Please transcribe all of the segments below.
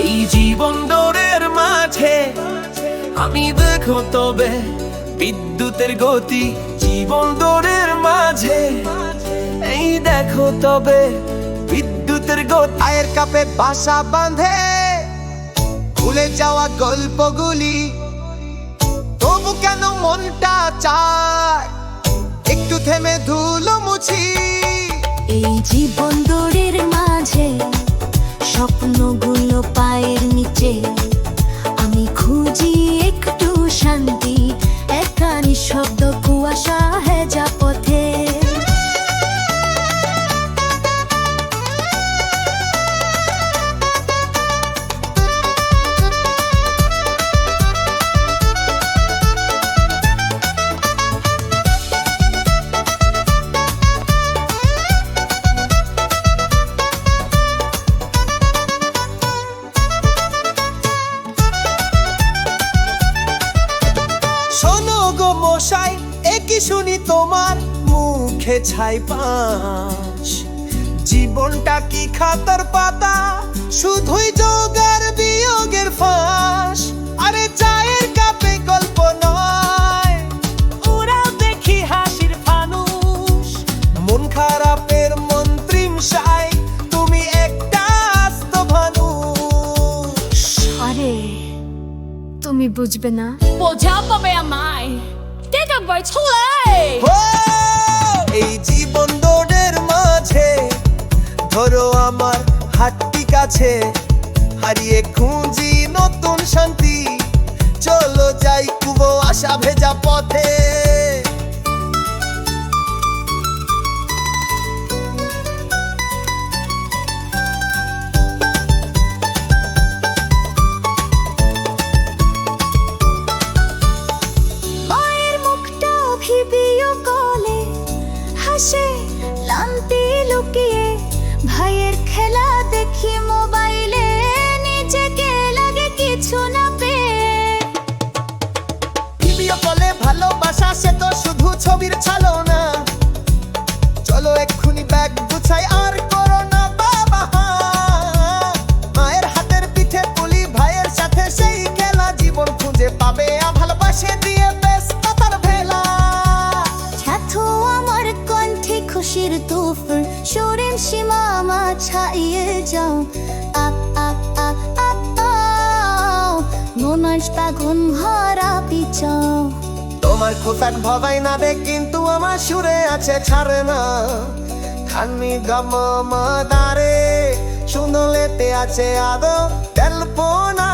এই জীবন দৌড়ের মাঝে আমি দেখো তবে বিদ্যুতের গতি। জীবন দৌড়ের মাঝে এই দেখো তবে বিদ্যুতের গতি। আয়ের কাপে বাসা বাঁধে, ভুলে যাওয়া গল্পগুলি। তবু কেন মনটা চায়? থেমে ধুলো মুছি। এই জীবন দৌড়ের মাঝে, স্বপ্নগুলো পায়ের নিচে। আমি খুঁজি একটু শান্তি, একানি শব্দ কুয়াশা হেজা। বসাই একই শুনি তোমার মুখে ছাই পাঁচ জীবনটা কি খাতার পাতা? শুধুই যোগার বিয়োগের ফাঁস। আরে চায়ের কাপে গল্প নয়। ওরা দেখি হাসির ফানুষ মন খারাপের মন্ত্রিম সাই তুমি একটা আস্ত ভানুষ আরে তুমি বুঝবে না? বোঝা পাবে আমায়। 贝呀买，这个不出来。 ও, এই জীবন দৌড়ের মাঝে ধরো আমার হাতটি কাছে হারিয়ে খুঁজি নতুন শান্তি চলো যাই কুবো আশা ভেজা পথে লুকিয়ে ভাইয়ের খেলা দেখি মোবাইলে, নিজেকে লাগে কিছু না পেয়ে। ভিডিও ভালোবাসা, সে তো শুধু ছবির ছালো না চলো এক্ষুনি ব্যাগ গুছাই, আর করো না বাবা সুরের সীমা মা ছাইয়ে যাও আপ আপ আপ আপ আপ পাগুন ভরা পিছাও তোমার খোসাক ভবাই না দে কিন্তু আমার সুরে আছে ছাড়ে না খানি গম মাদারে শুনলেতে আছে আদো তেলপোনা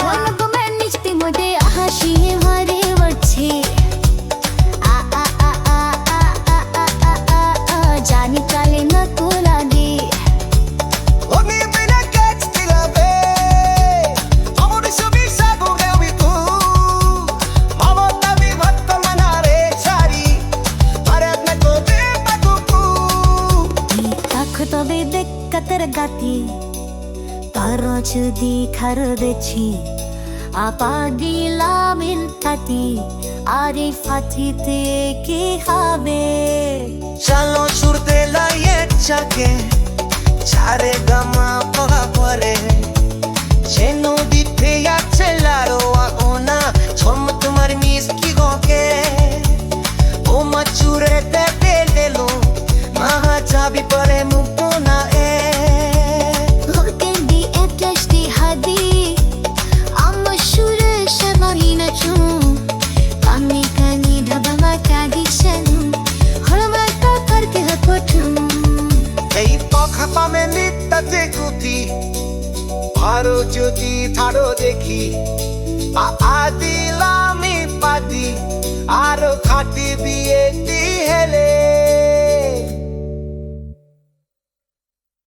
স্বর্ণকুমার নিচতে মধ্যে হাসি දෙක්කතර ගති පරෝචදී කරවෙච්චි අපාගීලාමින් තති আরে ফাঁচিতে কে হবে চলো সুর দেলাইয়ে চাকে ছাড়ে গামা পড়া পরে সে নদীতে আছে লাড়ো আরও যদি ছাড়ো দেখি আদিলামি পাদি আরও খাটি বিয়ে হেলে